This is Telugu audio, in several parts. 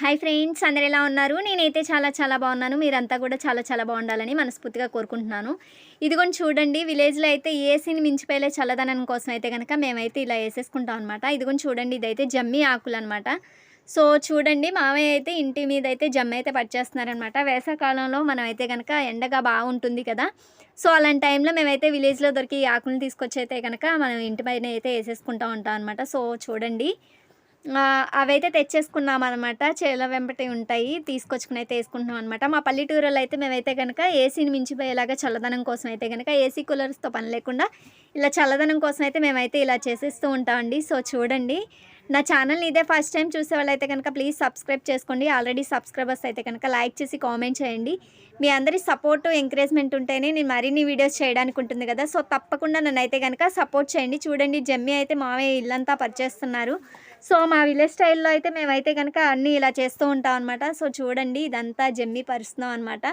హాయ్ ఫ్రెండ్స్ అందరు ఎలా ఉన్నారు? నేనైతే చాలా చాలా బాగున్నాను. మీరంతా కూడా చాలా చాలా బాగుండాలని మనస్ఫూర్తిగా కోరుకుంటున్నాను. ఇదిగోండి చూడండి విలేజ్లో అయితే ఏసీని మించిపోయే చల్లదనం కోసం అయితే కనుక మేమైతే ఇలా వేసేసుకుంటాం అనమాట ఇదిగోని చూడండి ఇదైతే జమ్మి ఆకులు అనమాట సో చూడండి మామయ్య అయితే ఇంటి మీద అయితే జమ్మి అయితే పట్టేస్తున్నారనమాట వేసవకాలంలో మనం అయితే కనుక ఎండగా బాగుంటుంది కదా. సో అలాంటి టైంలో మేమైతే విలేజ్లో దొరికి ఆకులను తీసుకొచ్చి అయితే కనుక మనం ఇంటి పైన అయితే వేసేసుకుంటూ ఉంటాం అనమాట సో చూడండి. అవైతే తెచ్చేసుకున్నాం అనమాట చేల వెంబటి ఉంటాయి. తీసుకొచ్చుకుని అయితే వేసుకుంటున్నాం అనమాట మా పల్లెటూరులో అయితే మేమైతే కనుక ఏసీని మించిపోయేలాగా చల్లదనం కోసం అయితే కనుక ఏసీ కూలర్స్తో పని లేకుండా ఇలా చల్లదనం కోసం అయితే మేమైతే ఇలా చేసేస్తూ ఉంటామండి. సో చూడండి. నా ఛానల్ని ఇదే ఫస్ట్ టైం చూసే వాళ్ళైతే కనుక ప్లీజ్ సబ్స్క్రైబ్ చేసుకోండి. ఆల్రెడీ సబ్స్క్రైబర్స్ అయితే కనుక లైక్ చేసి కామెంట్ చేయండి. మీ అందరి సపోర్ట్ ఎంకరేజ్మెంట్ ఉంటేనే నేను మరిన్ని వీడియోస్ చేయడానికి ఉంటుంది కదా. సో తప్పకుండా నన్ను అయితే కనుక సపోర్ట్ చేయండి. చూడండి జమ్మి అయితే మావే ఇల్లంతా పరిచేస్తున్నారు. సో మా విలేజ్ స్టైల్లో అయితే మేమైతే కనుక అన్నీ ఇలా చేస్తూ ఉంటాం అనమాట సో చూడండి ఇదంతా జమ్మి పరుస్తున్నాం అనమాట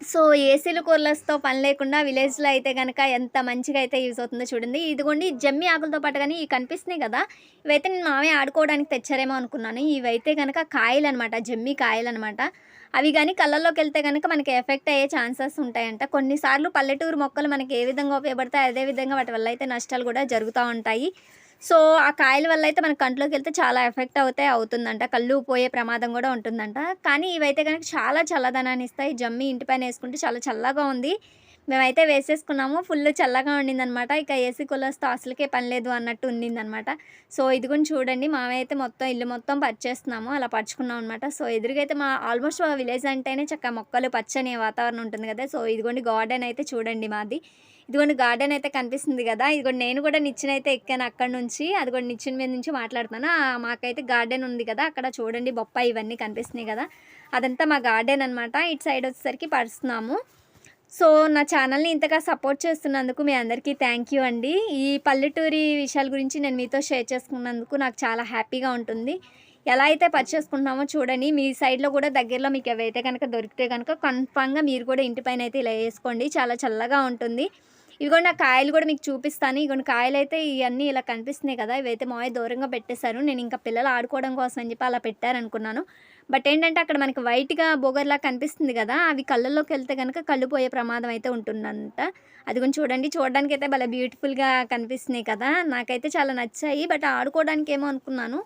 సో ఏసీలు కూరలస్తో పని లేకుండా విలేజ్లో అయితే కనుక ఎంత మంచిగా అయితే యూజ్ అవుతుందో చూడండి. ఇదిగోండి జమ్మి ఆకులతో పాటు కానీ ఇవి కనిపిస్తున్నాయి కదా ఇవైతే నేను మామే ఆడుకోవడానికి తెచ్చారేమో అనుకున్నాను. ఇవైతే కనుక కాయలు అనమాట జమ్మి కాయలు అనమాట అవి కానీ కళ్ళల్లోకి వెళ్తే కనుక మనకి ఎఫెక్ట్ అయ్యే ఛాన్సెస్ ఉంటాయంట. కొన్నిసార్లు పల్లెటూరు మొక్కలు మనకి ఏ విధంగా ఉపయోగపడతాయి అదే విధంగా వాటి వల్ల అయితే నష్టాలు కూడా జరుగుతూ ఉంటాయి. సో ఆ కాయల వల్ల అయితే మన కంట్లోకి వెళ్తే చాలా ఎఫెక్ట్ అవుతాయి అవుతుందంట. కళ్ళు పోయే ప్రమాదం కూడా ఉంటుందంట. కానీ ఇవైతే కనుక చాలా చల్లదనాన్ని ఇస్తాయి. జమ్మి ఇంటిపైన వేసుకుంటే చాలా చల్లగా ఉంది. మేమైతే వేసేసుకున్నాము. ఫుల్ చల్లగా ఉండిందనమాట ఇక ఏసీ కూలర్స్తో అసలుకే పని లేదు అన్నట్టు ఉండిందనమాట సో ఇదిగోని చూడండి మేమైతే మొత్తం ఇల్లు మొత్తం పరిచేస్తున్నాము. అలా పరుచుకున్నాం అనమాట సో ఎదురుగైతే మా ఆల్మోస్ట్ విలేజ్ అంటేనే చక్క మొక్కలు పచ్చని వాతావరణం ఉంటుంది కదా. సో ఇదిగోండి గార్డెన్ అయితే చూడండి మాది. ఇదిగోండి గార్డెన్ అయితే కనిపిస్తుంది కదా. ఇదిగోండి నేను కూడా నిచ్చెన అయితే ఎక్కాను అక్కడ నుంచి. అది కూడా నిచ్చెన మీద నుంచి మాట్లాడుతున్నాను. ఆ, మాకైతే గార్డెన్ ఉంది కదా. అక్కడ చూడండి బొప్పాయి ఇవన్నీ కనిపిస్తున్నాయి కదా. అదంతా మా గార్డెన్ అనమాట ఇటు సైడ్ వచ్చేసరికి పరుస్తున్నాము. సో నా ఛానల్ని ఇంతగా సపోర్ట్ చేస్తున్నందుకు మీ అందరికీ థ్యాంక్ యూ అండి. ఈ పల్లెటూరి విషయాల గురించి నేను మీతో షేర్ చేసుకున్నందుకు నాకు చాలా హ్యాపీగా ఉంటుంది. ఎలా అయితే పర్చేసుకుంటున్నామో చూడండి మీ సైడ్లో కూడా దగ్గరలో మీకు ఏవైతే కనుక దొరికితే కనుక కన్ఫామ్గా మీరు కూడా ఇంటిపైన అయితే ఇలా వేసుకోండి. చాలా చల్లగా ఉంటుంది. ఇదిగోండి ఆ కాయలు కూడా మీకు చూపిస్తాను. ఇదిగోండి కాయలు అయితే ఇవన్నీ ఇలా కనిపిస్తున్నాయి కదా ఇవైతే మాయ దూరంగా పెట్టేశారు. నేను ఇంకా పిల్లలు ఆడుకోవడం కోసం అని చెప్పి అలా పెట్టారనుకున్నాను. బట్ ఏంటంటే అక్కడ మనకి వైట్గా బొగర్లా కనిపిస్తుంది కదా అవి కళ్ళల్లోకి వెళ్తే కనుక కళ్ళు పోయే ప్రమాదం అయితే ఉంటుందంట. అది కొంచెం చూడండి చూడడానికి అయితే భలే బ్యూటిఫుల్గా కనిపిస్తున్నాయి కదా. నాకైతే చాలా నచ్చాయి. బట్ ఆడుకోవడానికి ఏమో అనుకున్నాను.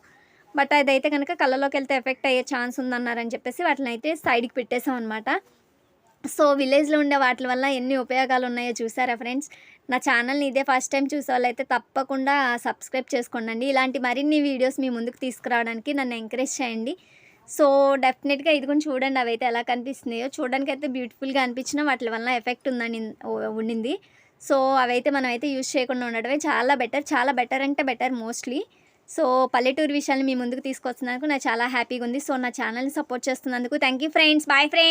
బట్ అదైతే కనుక కళ్ళలోకి వెళ్తే ఎఫెక్ట్ అయ్యే ఛాన్స్ ఉందన్నారని చెప్పేసి వాటిని అయితే సైడ్కి పెట్టేసాం అనమాట సో విలేజ్లో ఉండే వాటి వల్ల ఎన్ని ఉపయోగాలు ఉన్నాయో చూసారా ఫ్రెండ్స్? నా ఛానల్ని ఇదే ఫస్ట్ టైం చూసే వాళ్ళైతే తప్పకుండా సబ్స్క్రైబ్ చేసుకోండి ఇలాంటి మరిన్ని వీడియోస్ మీ ముందుకు తీసుకురావడానికి నన్ను ఎంకరేజ్ చేయండి. సో డెఫినెట్గా ఇది కూడా చూడండి అవి అయితే ఎలా కనిపిస్తున్నాయో. చూడడానికి అయితే బ్యూటిఫుల్గా అనిపించిన వాటి వల్ల ఎఫెక్ట్ ఉందని ఉండింది. సో అవైతే మనం అయితే యూజ్ చేయకుండా ఉండడమే చాలా బెటర్. చాలా బెటర్ అంటే బెటర్ మోస్ట్లీ. సో పల్లెటూరు విషయాన్ని మీ ముందుకు తీసుకొస్తున్నందుకు నాకు చాలా హ్యాపీగా ఉంది. సో నా ఛానల్ని సపోర్ట్ చేస్తున్నందుకు thank you friends. Bye friends.